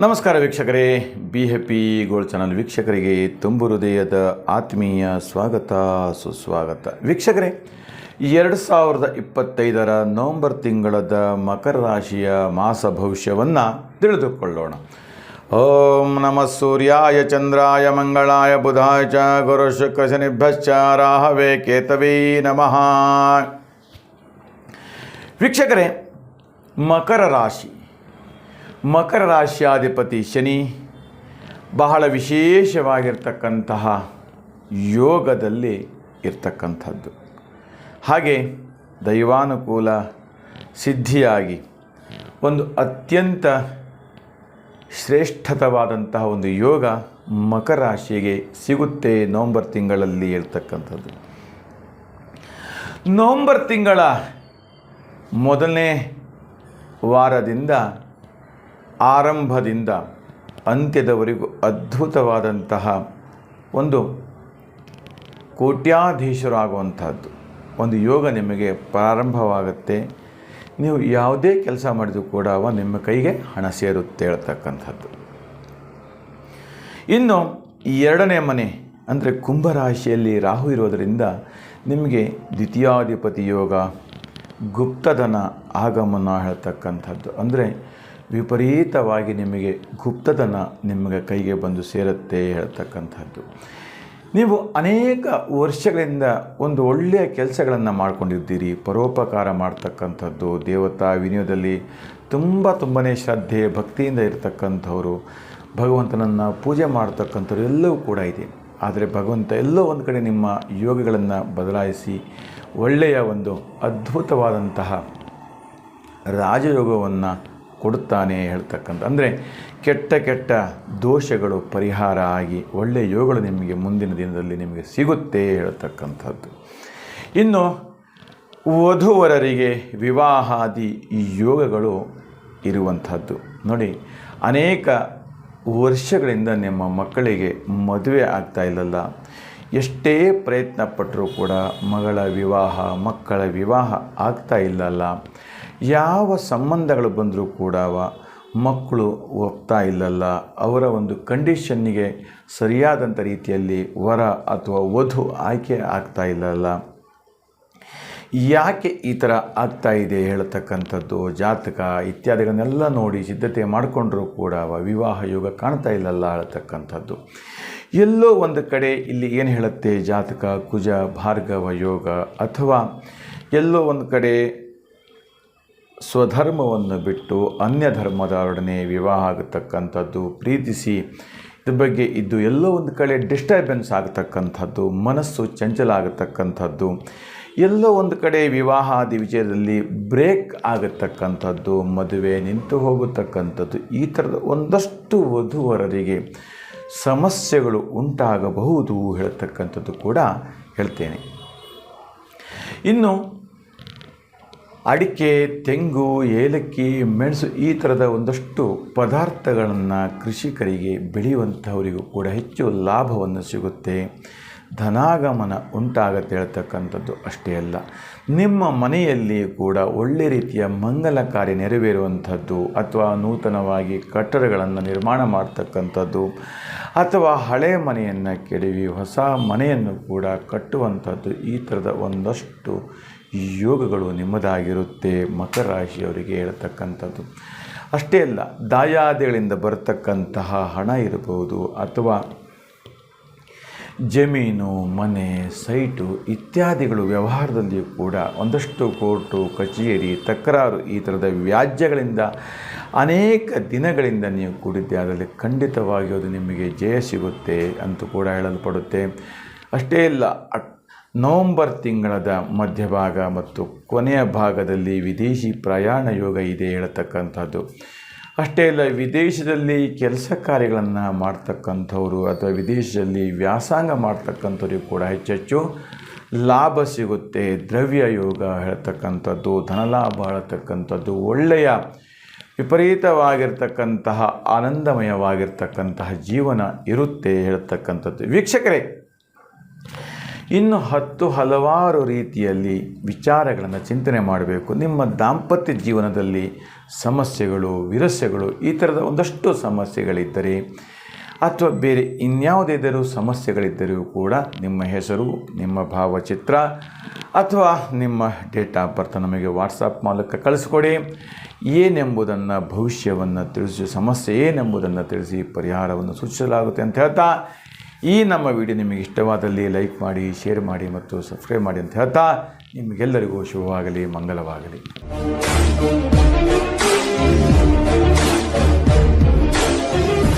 ನಮಸ್ಕಾರ ವೀಕ್ಷಕರೇ. Be happy gold channel ವೀಕ್ಷಕರಿಗೆ ತುಂಬು ಹೃದಯದ ಆತ್ಮೀಯ ಸ್ವಾಗತ, ಸುಸ್ವಾಗತ. ವೀಕ್ಷಕರೇ, ಎರಡು ಸಾವಿರದ ಇಪ್ಪತ್ತೈದರ ನವಂಬರ್ ತಿಂಗಳದ ಮಕರ ರಾಶಿಯ ಮಾಸ ಭವಿಷ್ಯವನ್ನು ತಿಳಿದುಕೊಳ್ಳೋಣ. ಓಂ ನಮಃ ಸೂರ್ಯಾಯ ಚಂದ್ರಾಯ ಮಂಗಳಾಯ ಬುಧಾಯ ಚ ಗುರು ಶುಕ್ರ ಶನಿಭ್ಯಶ್ಚ ರಾಹವೇ ಕೇತವೇ ನಮಃ. ವೀಕ್ಷಕರೇ, ಮಕರ ರಾಶಿ ಮಕರ ರಾಶಿಯಾಧಿಪತಿ ಶನಿ ಬಹಳ ವಿಶೇಷವಾಗಿರ್ತಕ್ಕಂತಹ ಯೋಗದಲ್ಲಿ ಇರ್ತಕ್ಕಂಥದ್ದು. ಹಾಗೆ ದೈವಾನುಕೂಲ, ಸಿದ್ಧಿಯಾಗಿ ಒಂದು ಅತ್ಯಂತ ಶ್ರೇಷ್ಠತವಾದಂತಹ ಒಂದು ಯೋಗ ಮಕರ ರಾಶಿಗೆ ಸಿಗುತ್ತೆ ನವಂಬರ್ ತಿಂಗಳಲ್ಲಿ ಇರ್ತಕ್ಕಂಥದ್ದು. ನವಂಬರ್ ತಿಂಗಳ ಮೊದಲನೇ ವಾರದಿಂದ ಆರಂಭದಿಂದ ಅಂತ್ಯದವರೆಗೂ ಅದ್ಭುತವಾದಂತಹ ಒಂದು ಕೋಟ್ಯಾಧೀಶರಾಗುವಂಥದ್ದು. ಒಂದು ಯೋಗ ನಿಮಗೆ ಪ್ರಾರಂಭವಾಗುತ್ತೆ. ನೀವು ಯಾವುದೇ ಕೆಲಸ ಮಾಡಿದರೂ ಕೂಡ ಅವ ನಿಮ್ಮ ಕೈಗೆ ಹಣ ಸೇರುತ್ತೆ ಹೇಳ್ತಕ್ಕಂಥದ್ದು. ಇನ್ನು ಎರಡನೇ ಮನೆ ಅಂದರೆ ಕುಂಭರಾಶಿಯಲ್ಲಿ ರಾಹು ಇರೋದರಿಂದ ನಿಮಗೆ ದ್ವಿತೀಯಾಧಿಪತಿ ಯೋಗ, ಗುಪ್ತಧನ ಆಗಮನ ಹೇಳ್ತಕ್ಕಂಥದ್ದು. ಅಂದರೆ ವಿಪರೀತವಾಗಿ ನಿಮಗೆ ಗುಪ್ತತನ ನಿಮಗೆ ಕೈಗೆ ಬಂದು ಸೇರುತ್ತೆ ಹೇಳ್ತಕ್ಕಂಥದ್ದು. ನೀವು ಅನೇಕ ವರ್ಷಗಳಿಂದ ಒಂದು ಒಳ್ಳೆಯ ಕೆಲಸಗಳನ್ನು ಮಾಡ್ಕೊಂಡಿದ್ದೀರಿ, ಪರೋಪಕಾರ ಮಾಡ್ತಕ್ಕಂಥದ್ದು, ದೇವತಾ ವಿನಯದಲ್ಲಿ ತುಂಬ ತುಂಬಾ ಶ್ರದ್ಧೆ, ಭಕ್ತಿಯಿಂದ ಇರತಕ್ಕಂಥವರು, ಭಗವಂತನನ್ನು ಪೂಜೆ ಮಾಡ್ತಕ್ಕಂಥವ್ರು ಎಲ್ಲವೂ ಕೂಡ ಇದೆ. ಆದರೆ ಭಗವಂತ ಎಲ್ಲೋ ಒಂದು ಕಡೆ ನಿಮ್ಮ ಯೋಗಗಳನ್ನು ಬದಲಾಯಿಸಿ ಒಳ್ಳೆಯ ಒಂದು ಅದ್ಭುತವಾದಂತಹ ರಾಜಯೋಗವನ್ನು ಕೊಡುತ್ತಾನೆ ಹೇಳ್ತಕ್ಕಂಥ. ಅಂದರೆ ಕೆಟ್ಟ ಕೆಟ್ಟ ದೋಷಗಳು ಪರಿಹಾರ ಆಗಿ ಒಳ್ಳೆಯ ಯೋಗಗಳು ನಿಮಗೆ ಮುಂದಿನ ದಿನದಲ್ಲಿ ನಿಮಗೆ ಸಿಗುತ್ತೆ ಹೇಳ್ತಕ್ಕಂಥದ್ದು. ಇನ್ನು ವಧುವರರಿಗೆ ವಿವಾಹಾದಿ ಯೋಗಗಳು ಇರುವಂಥದ್ದು. ನೋಡಿ, ಅನೇಕ ವರ್ಷಗಳಿಂದ ನಿಮ್ಮ ಮಕ್ಕಳಿಗೆ ಮದುವೆ ಆಗ್ತಾ ಇಲ್ಲಲ್ಲ. ಎಷ್ಟೇ ಪ್ರಯತ್ನ ಪಟ್ಟರೂ ಕೂಡ ಮಗಳ ವಿವಾಹ, ಮಕ್ಕಳ ವಿವಾಹ ಆಗ್ತಾ ಇಲ್ಲಲ್ಲ. ಯಾವ ಸಂಬಂಧಗಳು ಬಂದರೂ ಕೂಡ ಮಕ್ಕಳು ಒಪ್ತಾ ಇಲ್ಲಲ್ಲ, ಅವರ ಒಂದು ಕಂಡೀಷನ್ನಿಗೆ ಸರಿಯಾದಂಥ ರೀತಿಯಲ್ಲಿ ವರ ಅಥವಾ ವಧು ಆಯ್ಕೆ ಆಗ್ತಾ ಇಲ್ಲಲ್ಲ. ಯಾಕೆ ಈ ಥರ ಆಗ್ತಾ ಇದೆ ಹೇಳ್ತಕ್ಕಂಥದ್ದು, ಜಾತಕ ಇತ್ಯಾದಿಗಳನ್ನೆಲ್ಲ ನೋಡಿ ಸಿದ್ಧತೆ ಮಾಡಿಕೊಂಡ್ರೂ ಕೂಡ ವಿವಾಹ ಯೋಗ ಕಾಣ್ತಾ ಇಲ್ಲಲ್ಲ ಹೇಳ್ತಕ್ಕಂಥದ್ದು. ಎಲ್ಲೋ ಒಂದು ಕಡೆ ಇಲ್ಲಿ ಏನು ಹೇಳುತ್ತೆ, ಜಾತಕ, ಕುಜ, ಭಾರ್ಗವ ಯೋಗ ಅಥವಾ ಎಲ್ಲೋ ಒಂದು ಕಡೆ ಸ್ವಧರ್ಮವನ್ನು ಬಿಟ್ಟು ಅನ್ಯ ಧರ್ಮದವರೊಡನೆ ವಿವಾಹ ಆಗತಕ್ಕಂಥದ್ದು, ಪ್ರೀತಿಸಿ ಇದ್ರ ಬಗ್ಗೆ ಇದ್ದು ಎಲ್ಲೋ ಒಂದು ಕಡೆ ಡಿಸ್ಟರ್ಬೆನ್ಸ್ ಆಗತಕ್ಕಂಥದ್ದು, ಮನಸ್ಸು ಚಂಚಲ ಆಗತಕ್ಕಂಥದ್ದು, ಎಲ್ಲೋ ಒಂದು ಕಡೆ ವಿವಾಹಾದಿ ವಿಜಯದಲ್ಲಿ ಬ್ರೇಕ್ ಆಗತಕ್ಕಂಥದ್ದು, ಮದುವೆ ನಿಂತು ಹೋಗತಕ್ಕಂಥದ್ದು, ಈ ಥರದ ಒಂದಷ್ಟು ವಧುವರರಿಗೆ ಸಮಸ್ಯೆಗಳು ಉಂಟಾಗಬಹುದು ಹೇಳ್ತಕ್ಕಂಥದ್ದು ಕೂಡ ಹೇಳ್ತೇನೆ. ಇನ್ನು ಅಡಿಕೆ, ತೆಂಗು, ಏಲಕ್ಕಿ, ಮೆಣಸು ಈ ಥರದ ಒಂದಷ್ಟು ಪದಾರ್ಥಗಳನ್ನು ಕೃಷಿಕರಿಗೆ ಬೆಳೆಯುವಂಥವರಿಗೂ ಕೂಡ ಹೆಚ್ಚು ಲಾಭವನ್ನು ಸಿಗುತ್ತೆ. ಧನಾಗಮನ ಉಂಟಾಗತ್ತೆ ಹೇಳ್ತಕ್ಕಂಥದ್ದು ಅಷ್ಟೇ ಅಲ್ಲ. ನಿಮ್ಮ ಮನೆಯಲ್ಲಿ ಕೂಡ ಒಳ್ಳೆ ರೀತಿಯ ಮಂಗಲ ಕಾರ್ಯ ನೆರವೇರುವಂಥದ್ದು ಅಥವಾ ನೂತನವಾಗಿ ಕಟ್ಟಡಗಳನ್ನು ನಿರ್ಮಾಣ ಮಾಡ್ತಕ್ಕಂಥದ್ದು ಅಥವಾ ಹಳೆಯ ಮನೆಯನ್ನು ಕೆಡವಿ ಹೊಸ ಮನೆಯನ್ನು ಕೂಡ ಕಟ್ಟುವಂಥದ್ದು ಈ ಥರದ ಒಂದಷ್ಟು ಯೋಗಗಳು ನಿಮ್ಮದಾಗಿರುತ್ತೆ ಮಕರ ರಾಶಿಯವರಿಗೆ ಹೇಳ್ತಕ್ಕಂಥದ್ದು. ಅಷ್ಟೇ ಅಲ್ಲ, ದಾಯಾದಿಗಳಿಂದ ಬರತಕ್ಕಂತಹ ಹಣ ಇರಬಹುದು ಅಥವಾ ಜಮೀನು, ಮನೆ, ಸೈಟು ಇತ್ಯಾದಿಗಳು ವ್ಯವಹಾರದಲ್ಲಿಯೂ ಕೂಡ ಒಂದಷ್ಟು ಕೋರ್ಟು, ಕಚೇರಿ, ತಕರಾರು ಈ ಥರದ ವ್ಯಾಜ್ಯಗಳಿಂದ ಅನೇಕ ದಿನಗಳಿಂದ ನೀವು ಕೂಡಿದ್ದೆ. ಅದರಲ್ಲಿ ಖಂಡಿತವಾಗಿ ಅದು ನಿಮಗೆ ಜಯ ಸಿಗುತ್ತೆ ಅಂತೂ ಕೂಡ ಹೇಳಲ್ಪಡುತ್ತೆ. ಅಷ್ಟೇ ಇಲ್ಲ ನವಂಬರ್ ತಿಂಗಳದ ಮಧ್ಯಭಾಗ ಮತ್ತು ಕೊನೆಯ ಭಾಗದಲ್ಲಿ ವಿದೇಶಿ ಪ್ರಯಾಣ ಯೋಗ ಇದೆ ಹೇಳತಕ್ಕಂಥದ್ದು. ಅಷ್ಟೇ ಅಲ್ಲ, ವಿದೇಶದಲ್ಲಿ ಕೆಲಸ ಕಾರ್ಯಗಳನ್ನು ಮಾಡ್ತಕ್ಕಂಥವ್ರು ಅಥವಾ ವಿದೇಶದಲ್ಲಿ ವ್ಯಾಸಂಗ ಮಾಡ್ತಕ್ಕಂಥವ್ರಿಗೂ ಕೂಡ ಹೆಚ್ಚೆಚ್ಚು ಲಾಭ ಸಿಗುತ್ತೆ. ದ್ರವ್ಯ ಯೋಗ ಹೇಳ್ತಕ್ಕಂಥದ್ದು, ಧನಲಾಭ ಹೇಳ್ತಕ್ಕಂಥದ್ದು, ಒಳ್ಳೆಯ ವಿಪರೀತವಾಗಿರ್ತಕ್ಕಂತಹ ಆನಂದಮಯವಾಗಿರ್ತಕ್ಕಂತಹ ಜೀವನ ಇರುತ್ತೆ ಹೇಳ್ತಕ್ಕಂಥದ್ದು. ವೀಕ್ಷಕರೇ ಇನ್ನು ಹತ್ತು ಹಲವಾರು ರೀತಿಯಲ್ಲಿ ವಿಚಾರಗಳನ್ನು ಚಿಂತನೆ ಮಾಡಬೇಕು. ನಿಮ್ಮ ದಾಂಪತ್ಯ ಜೀವನದಲ್ಲಿ ಸಮಸ್ಯೆಗಳು, ವಿರಸ್ಯಗಳು, ಈ ಥರದ ಒಂದಷ್ಟು ಸಮಸ್ಯೆಗಳಿದ್ದರೆ ಅಥವಾ ಬೇರೆ ಇನ್ಯಾವುದಿದ್ದರೂ ಸಮಸ್ಯೆಗಳಿದ್ದರೂ ಕೂಡ ನಿಮ್ಮ ಹೆಸರು, ನಿಮ್ಮ ಭಾವಚಿತ್ರ ಅಥವಾ ನಿಮ್ಮ ಡೇಟ್ ಆಫ್ ಬರ್ತ್ ನಮಗೆ ವಾಟ್ಸಪ್ ಮೂಲಕ ಕಳಿಸ್ಕೊಡಿ. ಏನೆಂಬುದನ್ನು ಭವಿಷ್ಯವನ್ನು ತಿಳಿಸಿ, ಸಮಸ್ಯೆ ಏನೆಂಬುದನ್ನು ತಿಳಿಸಿ, ಪರಿಹಾರವನ್ನು ಸೂಚಿಸಲಾಗುತ್ತೆ ಅಂತ ಹೇಳ್ತಾ ಈ ನಮ್ಮ ವಿಡಿಯೋ ನಿಮಗೆ ಇಷ್ಟವಾದಲ್ಲಿ ಲೈಕ್ ಮಾಡಿ ಶೇರ್ ಮಾಡಿ ಮತ್ತು ಸಬ್ಸ್ಕ್ರೈಬ್ ಮಾಡಿ ಅಂತ ಹೇಳ್ತಾ ನಿಮಗೆಲ್ಲರಿಗೂ ಶುಭವಾಗಲಿ ಮಂಗಲವಾಗಲಿ